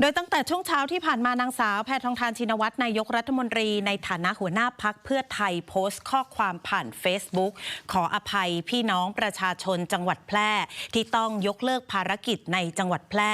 โดยตั้งแต่ช่วงเช้าที่ผ่านมานางสาวแพทองทานชินวัตรนายกรัฐมนตรี ในฐานะหัวหน้าพักเพื่อไทยโพสต์ข้อความผ่าน Facebook ขออภัยพี่น้องประชาชนจังหวัดแพร่ ที่ต้องยกเลิกภารกิจในจังหวัดแพร่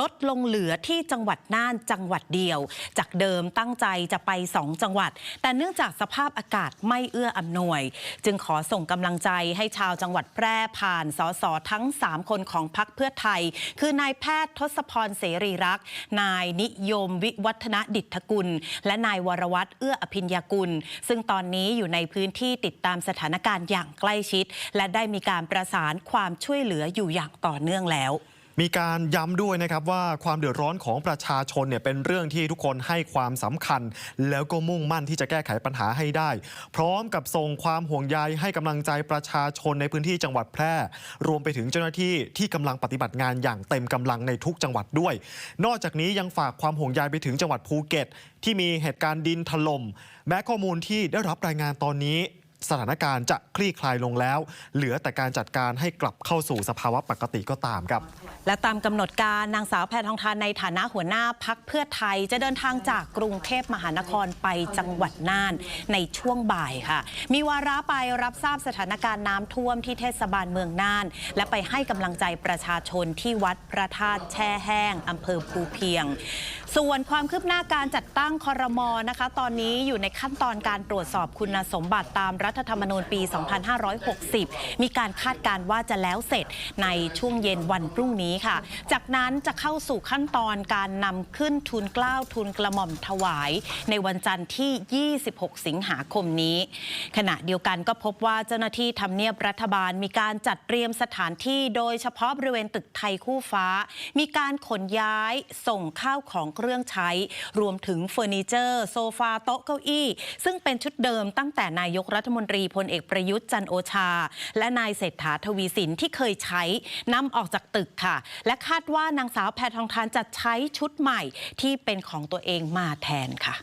ลดลงเหลือที่จังหวัดน่านจังหวัดเดียว จากเดิมตั้งใจจะไป 2 จังหวัด แต่เนื่องจากสภาพอากาศไม่เอื้ออำนวย จึงขอส่งกำลังใจให้ชาวจังหวัดแพร่ผ่านสสทั้ง 3 คนของพักเพื่อไทย คือนายแพทย์ทศพรเสรีรักษ์นายนิยมวิวัฒนดิตกุล และนายวรวัตรเอื้ออภิญญากุล ซึ่งตอนนี้อยู่ในพื้นที่ติดตามสถานการณ์อย่างใกล้ชิด และได้มีการประสานความช่วยเหลืออยู่อย่างต่อเนื่องแล้ว มีการย้ำด้วยนะครับว่าความเดือดร้อนของประชาชนเนี่ยเป็นเรื่องที่ทุกคนให้ความสำคัญ แล้วก็มุ่งมั่นที่จะแก้ไขปัญหาให้ได้ พร้อมกับส่งความห่วงใยให้กำลังใจประชาชนในพื้นที่จังหวัดแพร่ รวมไปถึงเจ้าหน้าที่ที่กำลังปฏิบัติงานอย่างเต็มกำลังในทุกจังหวัดด้วย นอกจากนี้ยังฝากความห่วงใยไปถึงจังหวัดภูเก็ต ที่มีเหตุการณ์ดินถล่มแม้ข้อมูลที่ได้รับรายงานตอนนี้ สถานการณ์จะคลี่คลายลงแล้ว เหลือแต่การจัดการให้กลับเข้าสู่สภาวะปกติก็ตามครับ และตามกำหนดการนางสาวแพทองทานในฐานะหัวหน้าพักเพื่อไทยจะเดินทางจากกรุงเทพมหานครไปจังหวัดน่านในช่วงบ่ายค่ะ มีวาระไปรับทราบสถานการณ์น้ำท่วมที่เทศบาลเมืองน่าน และไปให้กำลังใจประชาชนที่วัดพระธาตุแช่แห้งอำเภอภูเพียง ส่วนความคืบหน้าการจัดตั้งคอรมอนะคะ ตอนนี้อยู่ในขั้นตอนการตรวจสอบคุณสมบัติตามรััฐธรรมนูญปี 2560 มีการคาดการณ์ว่าจะแล้วเสร็จในช่วงเย็นวันพรุ่งนี้ค่ะ จากนั้นจะเข้าสู่ขั้นตอนการนำขึ้นทุนกล้าวทุนกระหม่อมถวาย ในวันจันทร์ที่ 26 สิงหาคมนี้ ขณะเดียวกันก็พบว่าเจ้าหน้าที่ทำเนียบรัฐบาลมีการจัดเตรียมสถานที่โดยเฉพาะบริเวณตึกไทยคู่ฟ้า มีการขนย้ายส่งข้าวของเครื่องใช้ รวมถึงเฟอร์นิเจอร์ โซฟาโต๊ะเก้าอี้ ซึ่งเป็นชุดเดิมตั้งแต่นายกรัฐมนตรีพลเอกประยุทธ์จันโอชา และนายเศรษฐาทวีสินที่เคยใช้นำออกจากตึกค่ะ และคาดว่านางสาวแพทองทานจะใช้ชุดใหม่ที่เป็นของตัวเองมาแทนค่ะ